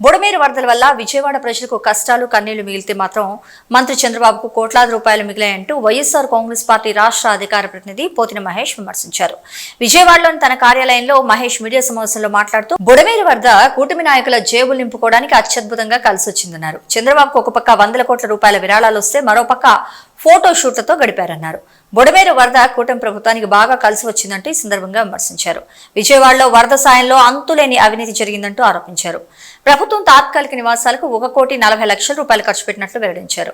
బుడమేరు వరదల వల్ల విజయవాడ ప్రజలకు కష్టాలు కన్నీళ్ళు మిగిలితే మాత్రం మంత్రి చంద్రబాబుకు కోట్లాది రూపాయలు మిగిలాయంటూ వైఎస్ఆర్ కాంగ్రెస్ పార్టీ రాష్ట్ర అధికార ప్రతినిధి పోతిన మహేష్ విమర్శించారు. విజయవాడలోని తన కార్యాలయంలో మహేష్ మీడియా సమావేశంలో మాట్లాడుతూ బుడమేరు వరద కూటమి నాయకుల జేబులు నింపుకోవడానికి అత్యద్భుతంగా కలిసొచ్చిందన్నారు. చంద్రబాబుకు ఒక పక్క వందల కోట్ల రూపాయల విరాళాలు వస్తే మరోపక్క ఫోటో షూట్లతో గడిపారన్నారు. బుడమేరు వరద కూటమి ప్రభుత్వానికి బాగా కలిసి వచ్చిందంటూ ఈ సందర్భంగా విమర్శించారు. విజయవాడలో వరద సాయంలో అంతులేని అవినీతి జరిగిందంటూ ఆరోపించారు. ప్రభుత్వం తాత్కాలిక నివాసాలకు ఒక కోటి నలభై లక్షల రూపాయలు ఖర్చు పెట్టినట్లు వెల్లడించారు.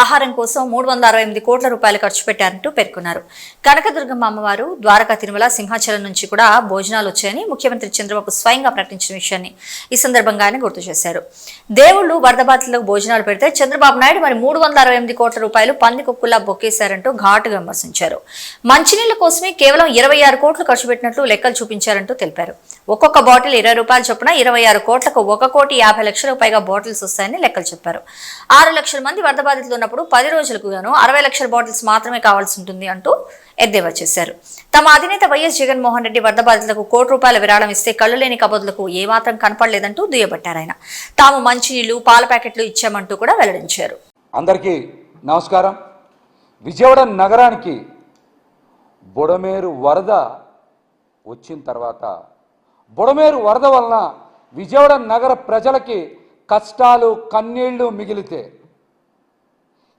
ఆహారం కోసం మూడు వందల అరవై ఎనిమిది కోట్ల రూపాయలు ఖర్చు పెట్టారంటూ పేర్కొన్నారు. కనకదుర్గమ్మ అమ్మవారు ద్వారకా తిరుమల సింహాచలం నుంచి కూడా భోజనాలు వచ్చాయని ముఖ్యమంత్రి చంద్రబాబు స్వయంగా ప్రకటించిన విషయాన్ని ఈ సందర్భంగా ఆయన గుర్తు చేశారు. దేవుళ్ళు వరద బాధితులకు భోజనాలు పెడితే చంద్రబాబు నాయుడు మరి మూడు వందల అరవై ఎనిమిది కోట్ల రూపాయలు పంది పందికొక్కులా బొక్కేశారంటూ ఘాటుగా విమర్శించారు. మంచినీళ్ళ కోసమే కేవలం ఇరవై ఆరు కోట్లు ఖర్చు పెట్టినట్లు లెక్కలు చూపించారంటూ తెలిపారు. ఒక్కొక్క బాటిల్ ఇరవై రూపాయలు చొప్పున ఇరవై ఆరు కోట్లకు ఒక కోటి యాభై లక్షలకు పైగా బాటిల్స్ వస్తాయని లెక్కలు చెప్పారు. ఆరు లక్షల మంది వరద బాధితులు ఉన్నప్పుడు పది రోజులకు గాను అరవై లక్షల బాటిల్స్ మాత్రమే కావాల్సి ఉంటుంది అంటూ ఎద్దేవా చేశారు. తమ అధినేత వైఎస్ జగన్మోహన్ రెడ్డి వరద బాధితులకు కోటి రూపాయల విరాళం ఇస్తే కళ్ళు లేని కబోదులకు ఏమాత్రం కనపడలేదంటూ దుయ్యబట్టారు ఆయన. తాము మంచినీళ్ళు పాల ప్యాకెట్లు ఇచ్చామంటూ కూడా వెల్లడించారు. అందరికీ నమస్కారం. విజయవాడ నగరానికి బుడమేరు వరద వచ్చిన తర్వాత బుడమేరు వరద వలన విజయవాడ నగర ప్రజలకి కష్టాలు కన్నీళ్ళు మిగిలితే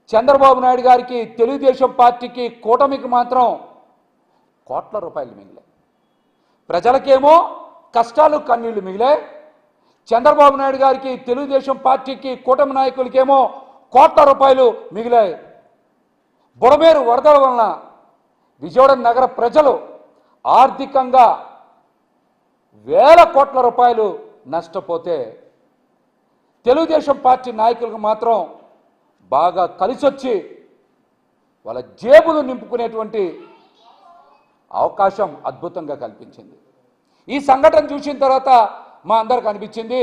చంద్రబాబు నాయుడు గారికి తెలుగుదేశం పార్టీకి కూటమికి మాత్రం కోట్ల రూపాయలు మిగిలాయి. ప్రజలకేమో కష్టాలు కన్నీళ్ళు మిగిలాయి. చంద్రబాబు నాయుడు గారికి తెలుగుదేశం పార్టీకి కూటమి నాయకులకేమో కోట్ల రూపాయలు మిగిలాయి. బుడమేరు వరదల వలన విజయవాడ నగర ప్రజలు ఆర్థికంగా వేల కోట్ల రూపాయలు నష్టపోతే తెలుగుదేశం పార్టీ నాయకులకు మాత్రం బాగా కలిసొచ్చి వాళ్ళ జేబులు నింపుకునేటువంటి అవకాశం అద్భుతంగా కల్పించింది. ఈ సంఘటన చూసిన తర్వాత మా అందరికి అనిపించింది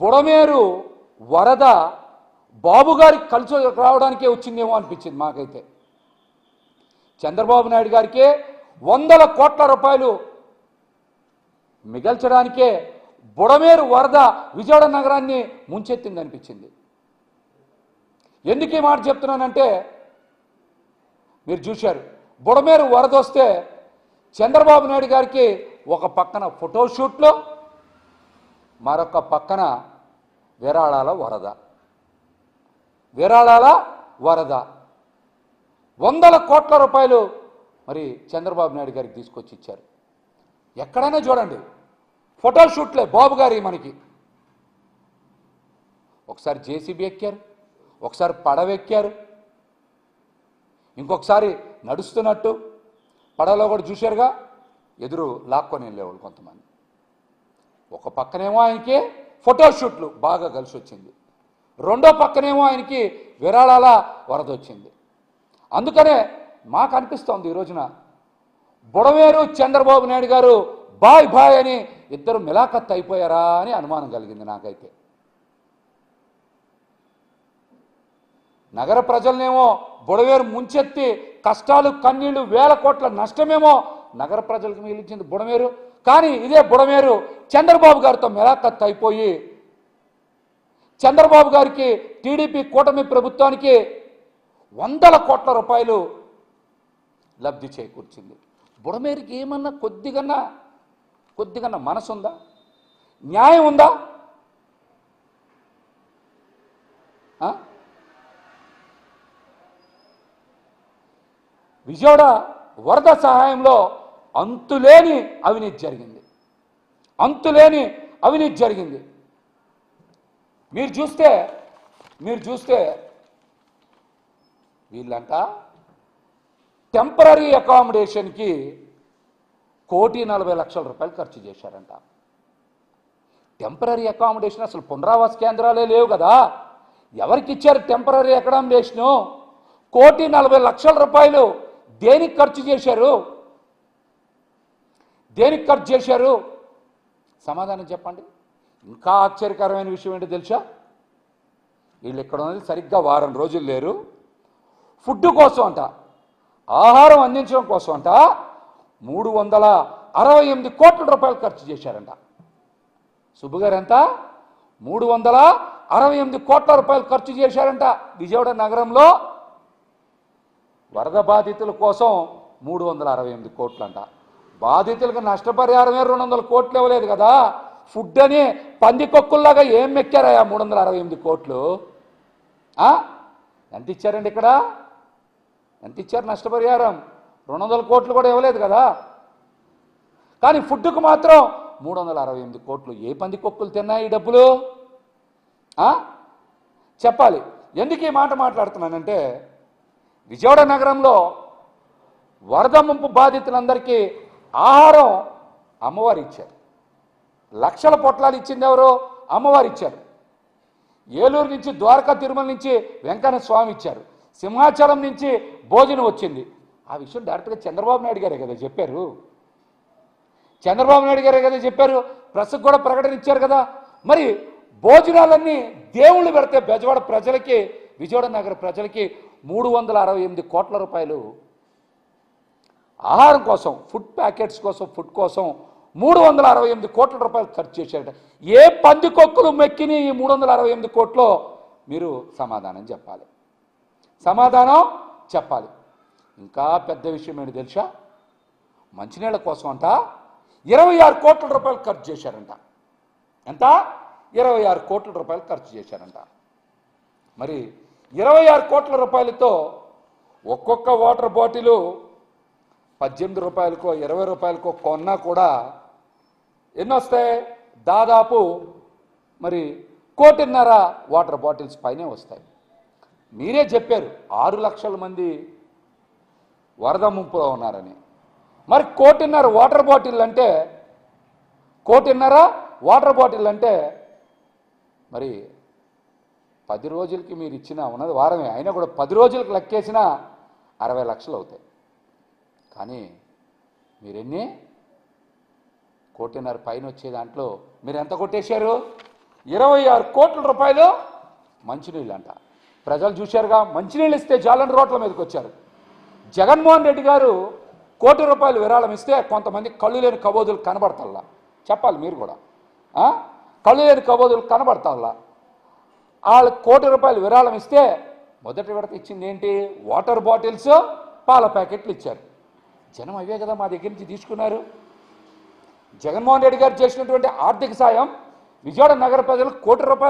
బుడమేరు వరద బాబు గారికి కలిసి రావడానికే వచ్చిందేమో అనిపించింది మాకైతే. చంద్రబాబు నాయుడు గారికే వందల కోట్ల రూపాయలు మిగల్చడానికే బుడమేరు వరద విజయవాడ నగరాన్ని ముంచెత్తింది అనిపించింది ఎందుకు ఈ మాట చెప్తున్నానంటే మీరు చూశారు బుడమేరు వరద వస్తే చంద్రబాబు నాయుడు గారికి ఒక పక్కన ఫోటోషూట్లో మరొక పక్కన విరాళాల వరద. విరాళాల వరద. వందల కోట్ల రూపాయలు మరి చంద్రబాబు నాయుడు గారికి తీసుకొచ్చి ఇచ్చారు. ఎక్కడైనా చూడండి. ఫోటోషూట్లే బాబు గారి మనకి. ఒకసారి జేసీబీ ఎక్కారు. ఒకసారి పడవ ఎక్కారు. ఇంకొకసారి నడుస్తున్నట్టు పడవలో కూడా చూశారుగా ఎదురు లాక్కొని వెళ్ళేవాళ్ళు కొంతమంది. ఒక పక్కనేమో ఆయనకి ఫోటోషూట్లు బాగా కలిసి వచ్చింది రెండో పక్కనేమో ఆయనకి విరాళాల వరదొచ్చింది. అందుకనే మాకు అనిపిస్తోంది ఈ రోజున బుడవేరు చంద్రబాబు నాయుడు గారు బాయ్ బాయ్ అని ఇద్దరు మిలాఖత్ అయిపోయారా అని అనుమానం కలిగింది నాకైతే. నగర ప్రజలనేమో బుడవేరు ముంచెత్తి కష్టాలు కన్నీళ్ళు వేల కోట్ల నష్టమేమో నగర ప్రజలకు మిగిలించింది బుడమేరు. కానీ ఇదే బుడమేరు చంద్రబాబు గారితో మిలాఖత్ అయిపోయి చంద్రబాబు గారికి టీడీపీ కూటమి ప్రభుత్వానికి వందల కోట్ల రూపాయలు లబ్ధి చేకూర్చింది. బుడమేరికి ఏమన్నా కొద్దిగన్నా కొద్దిగన్నా మనసు ఉందా న్యాయం ఉందా? విజయవాడ వరద సహాయంలో అంతులేని అవినీతి జరిగింది. అంతులేని అవినీతి జరిగింది. మీరు చూస్తే మీరు చూస్తే వీళ్ళంట టెంపరీ అకామిడేషన్కి కోటి నలభై లక్షల రూపాయలు ఖర్చు చేశారంట. టెంపరీ అకామిడేషన్ అసలు పునరావాస కేంద్రాలే లేవు కదా. ఎవరికి ఇచ్చారు టెంపరీ అకామిడేషను కోటి నలభై లక్షల రూపాయలు దేనికి ఖర్చు చేశారు? దేనికి ఖర్చు చేశారు? సమాధానం చెప్పండి. ఇంకా ఆశ్చర్యకరమైన విషయం ఏంటో తెలుసా? వీళ్ళు ఇక్కడ ఉన్నది సరిగ్గా వారం రోజులు లేరు. ఫుడ్ కోసం అంట ఆహారం అందించడం కోసం అంట మూడు వందల అరవై ఎనిమిది కోట్ల రూపాయలు ఖర్చు చేశారంట. సుబ్బుగారు ఎంత? మూడు వందల అరవై ఎనిమిది కోట్ల రూపాయలు ఖర్చు చేశారంట విజయవాడ నగరంలో. వరద బాధితుల కోసం మూడు వందల అరవై ఎనిమిది కోట్లు అంట బాధితులకు నష్టపరిహారమే రెండు వందల కోట్లు ఇవ్వలేదు కదా? ఫుడ్ అని పందికొక్కుల్లాగా ఏం మెక్కారయ్యా మూడు వందల అరవై ఎనిమిది కోట్లు? ఎంత ఇచ్చారండి ఇక్కడ? ఎంత ఇచ్చారు నష్టపరిహారం? రెండు వందల కోట్లు కూడా ఇవ్వలేదు కదా. కానీ ఫుడ్కు మాత్రం మూడు వందల అరవై ఎనిమిది కోట్లు. ఏ పందికొక్కులు తిన్నాయి ఈ డబ్బులు? చెప్పాలి. ఎందుకు ఈ మాట మాట్లాడుతున్నానంటే విజయవాడ నగరంలో వరద ముంపు బాధితులందరికీ ఆహారం అమ్మవారు ఇచ్చారు. లక్షల పొట్లాలు ఇచ్చింది ఎవరు అమ్మవారు ఇచ్చారు. ఏలూరు నుంచి ద్వారకా తిరుమల నుంచి వెంకన్న స్వామి ఇచ్చారు. సింహాచలం నుంచి భోజనం వచ్చింది. ఆ విషయం డైరెక్ట్గా చంద్రబాబు నాయుడు గారే కదా చెప్పారు. చంద్రబాబు నాయుడు గారే కదా చెప్పారు. ప్రెస్కి కూడా ప్రకటన ఇచ్చారు కదా. మరి భోజనాలన్నీ దేవుళ్ళు పెడితే బెజవాడ ప్రజలకి విజయవాడ నగర ప్రజలకి మూడు వందల అరవై ఎనిమిది కోట్ల రూపాయలు. ఆహారం కోసం ఫుడ్ ప్యాకెట్స్ కోసం ఫుడ్ కోసం మూడు వందల అరవై ఎనిమిది కోట్ల రూపాయలు ఖర్చు చేశారట. ఏ పందికొక్కులు మెక్కిని ఈ మూడు వందల అరవై ఎనిమిది కోట్లో? మీరు సమాధానం చెప్పాలి. సమాధానం చెప్పాలి. ఇంకా పెద్ద విషయం ఏంటి తెలుసా? మంచినీళ్ళ కోసం అంట ఇరవై ఆరు కోట్ల రూపాయలు ఖర్చు చేశారంట. ఎంత? ఇరవై ఆరు కోట్ల రూపాయలు ఖర్చు చేశారంట. మరి ఇరవై ఆరు కోట్ల రూపాయలతో ఒక్కొక్క వాటర్ బాటిలు పద్దెనిమిది రూపాయలకో ఇరవై రూపాయలకో కొన్నా కూడా ఎన్ని వస్తాయి దాదాపు మరి కోటిన్నర వాటర్ బాటిల్స్ పైనే వస్తాయి. మీరే చెప్పారు ఆరు లక్షల మంది వరద ముంపులో ఉన్నారని. మరి కోటిన్నర వాటర్ బాటిల్ అంటే కోటిన్నర వాటర్ బాటిల్ అంటే మరి పది రోజులకి మీరు ఇచ్చిన ఉన్నది వారమే. అయినా కూడా పది రోజులకు లెక్కేసిన అరవై లక్షలు అవుతాయి. కానీ మీరెన్ని? కోటిన్నర పైన వచ్చే దాంట్లో మీరు ఎంత కొట్టేశారు? ఇరవై ఆరు కోట్ల రూపాయలు మంచినీళ్ళు అంట ప్రజలు చూశారుగా మంచినీళ్ళు ఇస్తే జాలని రోడ్ల మీదకి వచ్చారు. జగన్మోహన్ రెడ్డి గారు కోటి రూపాయలు విరాళం ఇస్తే కొంతమంది కళ్ళు లేని కబోదులు కనబడతల్లా చెప్పాలి మీరు కూడా. కళ్ళు లేని కబోదులు కనబడతల్లా వాళ్ళు కోటి రూపాయలు విరాళం ఇస్తే మొదటి విడత ఇచ్చింది ఏంటి? వాటర్ బాటిల్స్ పాల ప్యాకెట్లు ఇచ్చారు. జనం అవే కదా మా దగ్గర నుంచి తీసుకున్నారు. జగన్మోహన్ రెడ్డి గారు చేసినటువంటి ఆర్థిక సాయం విజయవాడ నగర ప్రజలకు కోటి రూపాయలు